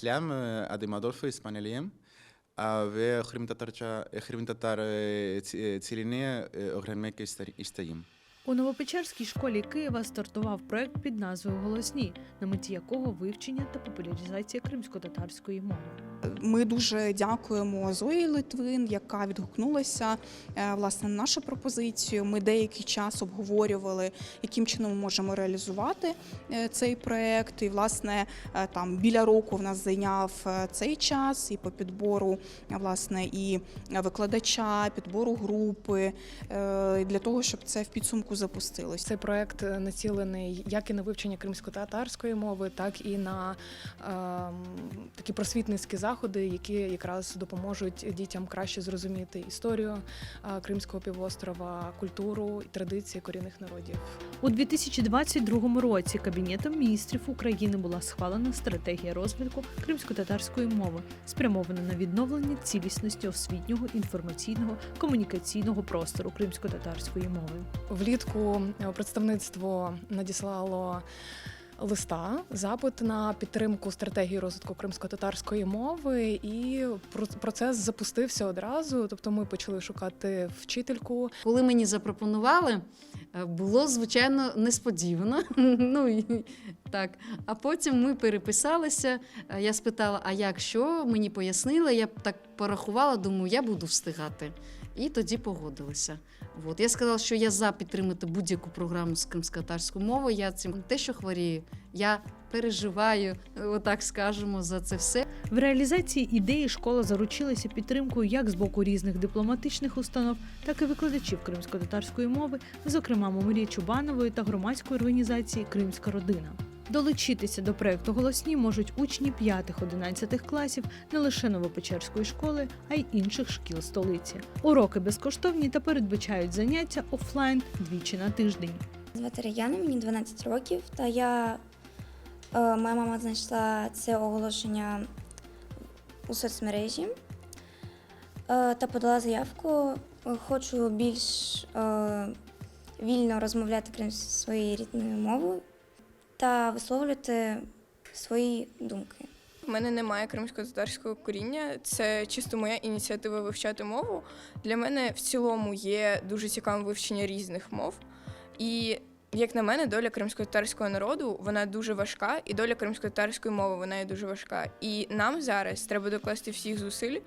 اسلام ادمادولف اسبانيليم و خريمتاتار تسيلينيا اغرانميك استايم у Новопечерській школі Києва стартував проект під назвою Голосні, на меті якого вивчення та популяризація кримсько-татарської мови. Ми дуже дякуємо Зої Литвин, яка відгукнулася е, власне на нашу пропозицію. Ми деякий час обговорювали, яким чином ми можемо реалізувати е, цей проект. І власне е, там біля року в нас зайняв цей час і по підбору власне і викладача, підбору групи для того, щоб це в підсумку запустилось. Цей проект е, націлений як і на вивчення кримсько-татарської мови, так і на ем, такі просвітницькі заходи, які якраз допоможуть дітям краще зрозуміти історію Кримського півострова, культуру і традиції корінних народів. У 2022 році Кабінетом міністрів України була схвалена стратегія розвитку кримсько-татарської мови, спрямована на відновлення цілісності освітнього, інформаційного, комунікаційного простору кримсько-татарської мови. Влітку е, представництво надіслало листа, запит на підтримку стратегії розвитку кримсько-татарської мови, і про- процес запустився одразу. Тобто, ми почали шукати вчительку. Коли мені запропонували, було звичайно несподівано. ну і так. А потім ми переписалися. Е, Я спитала, а як що? Мені пояснили. Я так порахувала, думаю, я буду встигати. І тоді погодилася. От. Я сказала, що я за підтримати будь-яку програму з кримськотарською мовою. Я цим те, що хворію, я переживаю, отак скажемо, за це все. В реалізації ідеї школа заручилася підтримкою як з боку різних дипломатичних установ, так і викладачів кримсько-татарської мови, зокрема Мамирі Чубанової та громадської організації Кримська родина. Долучитися до проекту голосні можуть учні 5-11 класів не лише Новопечерської школи, а й інших шкіл столиці. Уроки безкоштовні та передбачають заняття офлайн двічі на тиждень. Звати Раяна, мені 12 років, та я моя мама знайшла це оголошення у соцмережі е, та подала заявку. Е, Хочу більш е, вільно розмовляти крім своєю рідною мовою та висловлювати свої думки. У мене немає кримсько-татарського коріння. Це чисто моя ініціатива вивчати мову. Для мене в цілому є дуже цікаве вивчення різних мов. І як на мене, доля кримсько-татарського народу вона дуже важка, і доля кримсько-татарської мови вона є дуже важка. І нам зараз треба докласти всіх зусиль,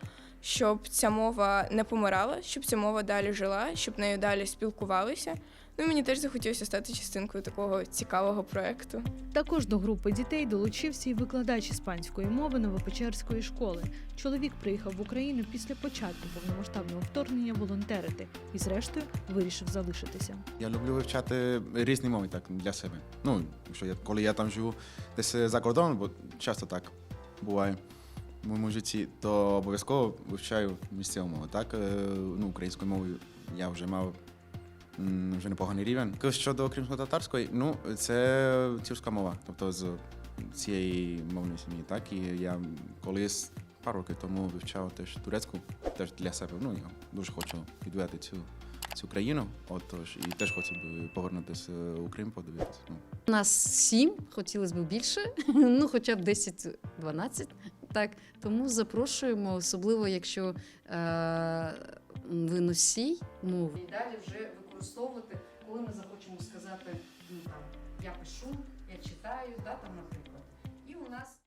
щоб ця мова не помирала, щоб ця мова далі жила, щоб нею далі спілкувалися. Ну і мені теж захотілося стати частинкою такого цікавого проекту. Також до групи дітей долучився і викладач іспанської мови Новопечерської школи. Чоловік приїхав в Україну після початку повномасштабного вторгнення волонтерити і, зрештою, вирішив залишитися. Я люблю вивчати різні мови так для себе. Ну, що я, коли я там живу десь за кордоном, бо часто так буває моєму житті, то обов'язково вивчаю місцеву мову. Так, е, ну, українською мовою я вже мав вже непоганий рівень. Щодо кримсько-татарської, ну, це тюркська мова, тобто з цієї мовної сім'ї. Так, і я колись пару років тому вивчав теж турецьку, теж для себе. Ну, я дуже хочу відвідати цю цю країну. Отож, і теж хотів би повернутися у Крим, подивитися. Ну, Нас сім, хотілося б більше, ну хоча б 10-12. Так, тому запрошуємо, особливо якщо е, ви носій мови. І далі вже використовувати, коли ми захочемо сказати, ну там я пишу, я читаю, да, там, наприклад. І у нас